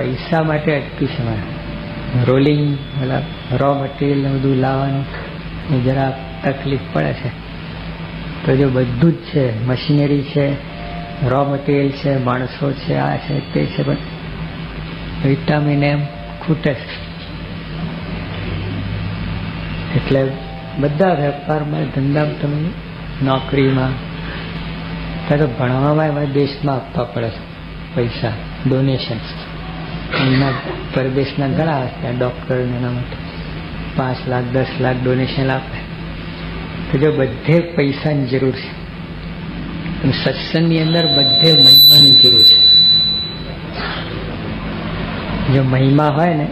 પૈસા માટે અટક્યું છે મારે રોલિંગ, મતલબ રો મટીરિયલ બધું લાવવાનું જરા તકલીફ પડે છે. તો જો બધું જ છે, મશીનરી છે રો મટીરિયલ છે, માણસો છે, આ છે, તે છે, પણ વિટામિન એમ ખૂટે છે. એટલે બધા વેપારમાં ધંધામાં તમે નોકરીમાં ત્યારે ભણવામાં એમાં દેશમાં આપવા પડે છે પૈસા ડોનેશન એના પરદેશના ઘણા ત્યાં ડૉક્ટર એના માટે. પાંચ લાખ, દસ લાખ ડોનેશન આપે. તો જો બધે પૈસાની જરૂર છે. અને સત્સંગની અંદર બધે મહિમાની જરૂર છે. જો મહિમા હોય ને,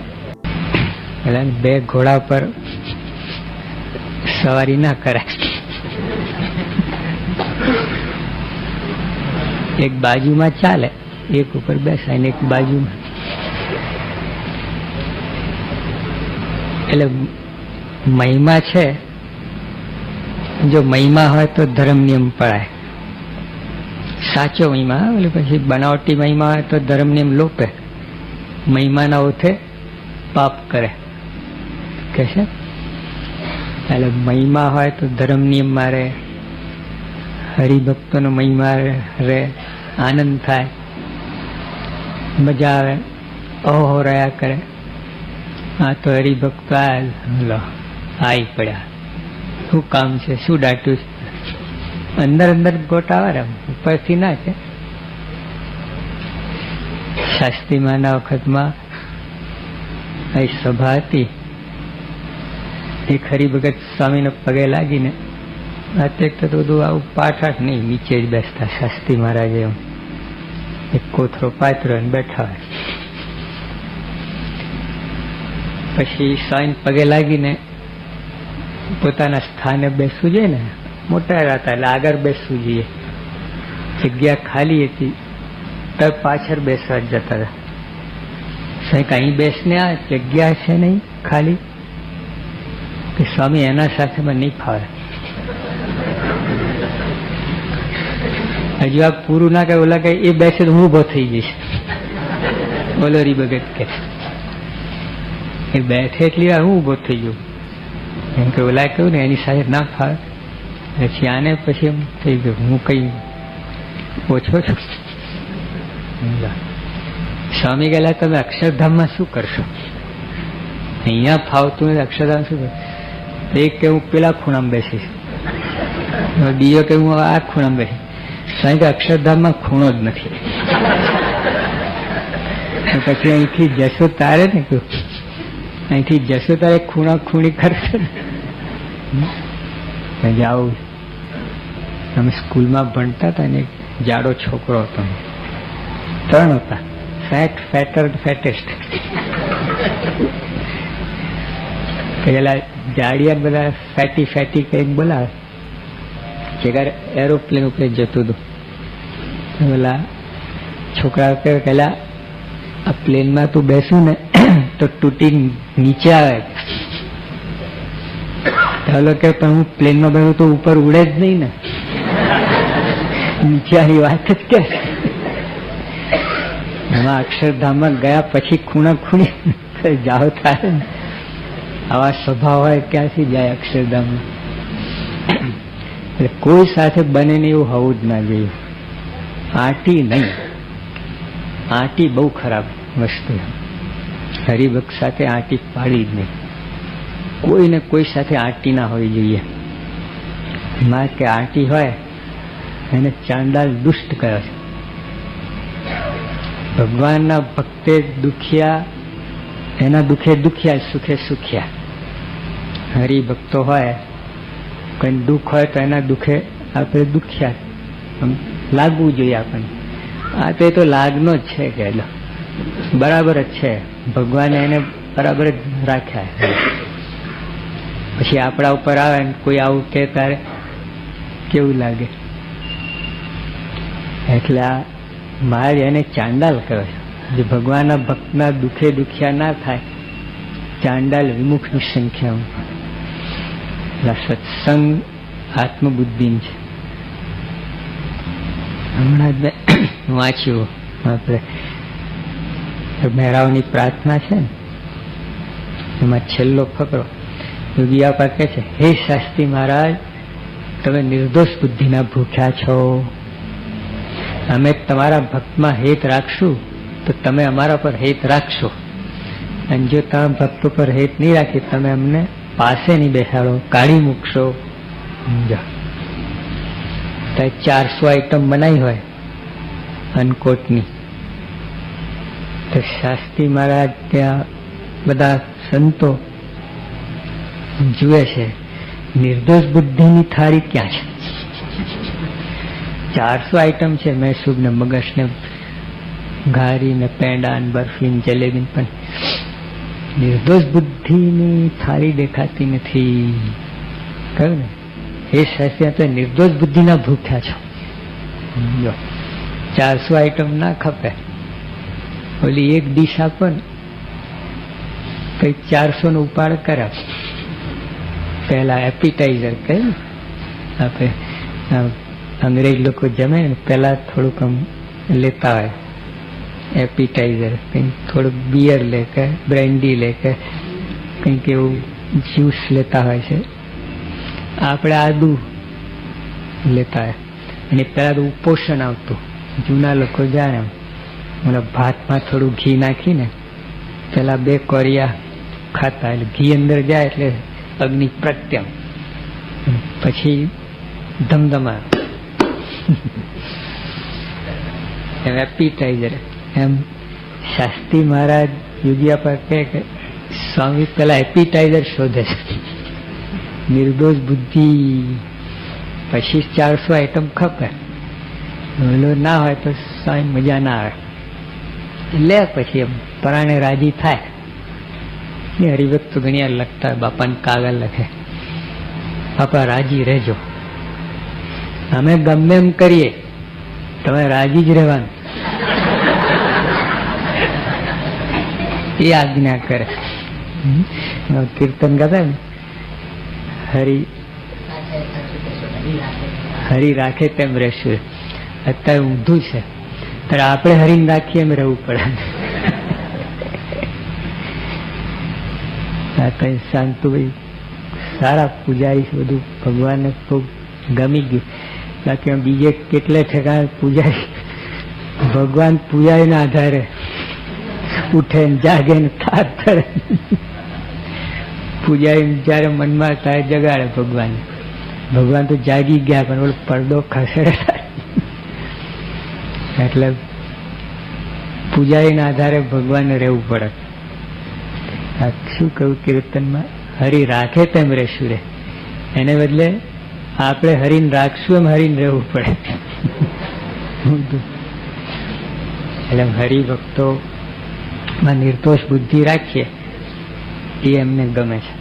એટલે બે ઘોડા પર સવારી ના કરાય. એક બાજુમાં ચાલે, એક ઉપર બેસાય ને એક બાજુમાં. એટલે મહિમા છે. જો મહિમા હોય તો ધર્મ નિયમ પડાય. સાચો મહિમા, એટલે પછી બનાવટી મહિમા હોય તો ધર્મ નિયમ લોપે. મહિમાના ઓથે પાપ કરે. કે છે? એટલે મહિમા હોય તો ધર્મ નિયમ મારે. હરિભક્તોનો મહિમા રહે આનંદ થાય. મજા આવે. અહો રહ્યા કરે. હા તો હરિભક્ત આ લો આવી પડ્યા. શું કામ છે? શું દાટ્યું છે? અંદર અંદર ગોટાવા રમ ઉપરથી ના છે. શાસ્ત્રીમાના વખતમાં અહીં સભા હતી. એક હરિભગત સ્વામીને પગે લાગીને અત્યારે તો બધું આવું પાઠાઠ નહીં, નીચે જ બેસતા શાસ્ત્રી મહારાજે એમ. એક કોથરો પાથરો બેઠા હોય. પછી સાઈન પગે લાગીને પોતાના સ્થાને બેસવું જોઈએ ને? મોટા હતા એટલે આગળ બેસવું જોઈએ. જગ્યા ખાલી હતી તો પાછળ બેસવા જતા હતા. સાહેબ અહીં બેસને આ જગ્યા છે નહીં, ખાલી? કે સ્વામી એના સાથે મને નહીં ફાવે? હજુ આ પૂરું ના કહે ઓલા કહે એ બેસે તો હું ઊભો થઈ જઈશ. બોલો રી ભગત કે. એ બેઠે એટલી વાર હું ઊભો થઈ ગયો. એમ કે ઓલા કહ્યું ને, એની સાથે ના ફાવે. પછી આને પછી એમ થઈ ગયું, હું કઈ ઓછો છું. સ્વામી ગયેલા તમે અક્ષરધામમાં શું કરશો? અહીંયા ફાવતું નથી અક્ષરધામ શું કરશો એક કે હું પેલા ખૂણામાં બેસીશ. બીજો કે હું આ ખૂણામાં બેસીશ. કારણ કે અક્ષરધામમાં ખૂણો જ નથી. પછી અહીંથી જશો તારે ને? કહ્યું અહીંથી જશો તારે ખૂણા ખૂણી કરશે આવું. તમે સ્કૂલમાં ભણતા હતા ને જાડો છોકરો હતો. ત્રણ હતા. ફેટ ફેટર ફેટેસ્ટ પેલા જાડિયા બધા ફેટી ફેટી કંઈક બોલાવે. જયારે એરોપ્લેન ઉપર જતું હતું. પેલા છોકરા પેલા આ પ્લેનમાં તું બેસું ને તો તૂટી નીચે આવે. ચાલો કે પણ હું પ્લેનમાં બેઠું તો ઉપર ઉડે જ નહીં ને. નીચેની વાત જ કે. એમાં અક્ષરધામમાં ગયા પછી ખૂણા ખૂણી જાઓ થાય આવા સ્વભાવ હોય ક્યાંથી જાય અક્ષરધામમાં? એટલે કોઈ સાથે બને ને એવું હોવું જ ના જોઈએ. આટી નહીં. આટી બહુ ખરાબ વસ્તુ હરિભક્ત સાથે આંટી પાડી જ નહીં. કોઈને કોઈ સાથે આંટી ના હોવી જોઈએ. માં કે આંટી હોય, એને ચાંડાલ દુષ્ટ કહે છે. ભગવાનના ભક્તે દુખ્યા, એના દુખે દુખ્યા, સુખે સુખ્યા. હરિભક્તો હોય, કંઈ દુઃખ હોય તો એના દુખે આપણે દુખ્યા. લાગવું જોઈએ આપણને. આ તો લાગનો જ છે કે બરાબર જ છે. ભગવાને એને બરાબર જ રાખ્યા. પછી આપણા ઉપર આવે કોઈ આવું કે તારે કેવું લાગે? એટલે આ મારે એને ચાંડાલ કહે જે ભગવાનના ભક્તના દુખે દુખ્યા ના થાય, ચાંડાલ વિમુખની સંખ્યા સત્સંગ આત્મબુદ્ધિ છે. હમણાં જ વાંચ્યું. આપણે મહેરાઓની પ્રાર્થના છે ને? એમાં છેલ્લો ફકરો. યોગી આપા કહે છે, હે શાસ્ત્રી મહારાજ, તમે નિર્દોષ બુદ્ધિના ભૂખ્યા છો. અમે તમારા ભક્તમાં હેત રાખશું, તો તમે અમારા પર હેત રાખશો. અને જો તમે ભક્તો પર હેત નહીં રાખી, તમે અમને પાસે નહીં બેસાડો, કાઢી મૂકશો. ચારસો આઈટમ બનાવી હોય અનકોટની તો શાસ્ત્રી મહારાજ ત્યાં બધા સંતો જુએ છે, નિર્દોષ બુદ્ધિની થાળી ક્યાં છે? ચારસો આઈટમ છે મૈસૂર ને મગજ ને ઘારી ને પેંડા ને બરફી ને જલેબી પણ નિર્દોષ બુદ્ધિની થાળી દેખાતી નથી. કહ્યું ને? એ શાસ્ત્રી તો નિર્દોષ બુદ્ધિના ભૂખ્યા છો. ચારસો આઈટમ ના ખપે. ઓલી એક ડીશ આપો ને, કઈ ચારસો નો ઉપાડ કરે પહેલા એપિટાઈઝર કહે આપણે અંગ્રેજ લોકો જમે ને પહેલા થોડુંક આમ લેતા હોય. એપિટાઈઝર કંઈક થોડુંક બિયર લે કે બ્રેન્ડી લે કે, કંઈક એવું જ્યુસ લેતા હોય છે. આપણે આદુ લેતા હોય. અને પહેલા તો ઉપોષણ આવતું. જૂના લોકો જાય મને ભાતમાં થોડું ઘી નાખીને પેલા બે કોરિયા ખાતા. એટલે ઘી અંદર જાય એટલે અગ્નિ પ્રત્યમ. પછી ધમધમા. એમ એપિટાઇઝર એમ શાસ્ત્રી મહારાજ યુગિયા પર કહે કે, સ્વામી, પેલા એપિટાઇઝર શોધે. છે નિર્દોષ બુદ્ધિ. પછી ચારસો આઈટમ ખપે. ના હોય તો સ્વામી, મજા ના આવે. લે પછી એમ પરાણે રાજી થાય. ને હરિભક્ત ઘણી લખતા હોય બાપાને કાગળ લખે. બાપા, રાજી રહેજો. અમે ગમે એમ કરીએ, તમે રાજી જ રહેવાનું. એ આજ્ઞા કરે. કીર્તન ગાતા ને? હરી હરી રાખે તેમ રહેશું. અત્યારે ઊંધું છે. ત્યારે આપણે હરીને રાખીએ એમ રહેવું પડે. કઈ શાંતુભાઈ સારા પૂજારી છે બધું. ભગવાનને ખૂબ ગમી ગયું. બાકી બીજે કેટલે ઠેકાણે પૂજારી? ભગવાન પૂજારીના આધારે ઉઠે ને જાગે ને થાર કરે પૂજારી જયારે મનમાં થાય, જગાડે ભગવાન ભગવાન તો જાગી ગયા પણ ઓલો પડદો ખસેડે. એટલે પૂજારીના આધારે ભગવાન રહેવું પડે. આ શું કહ્યું કીર્તનમાં? હરી રાખે તેમ રહેશું રે. એને બદલે આપણે હરીને રાખશું એમ હરીને રહેવું પડે. એટલે હરિભક્તો માં નિર્દોષ બુદ્ધિ રાખીએ, એ એમને ગમે છે.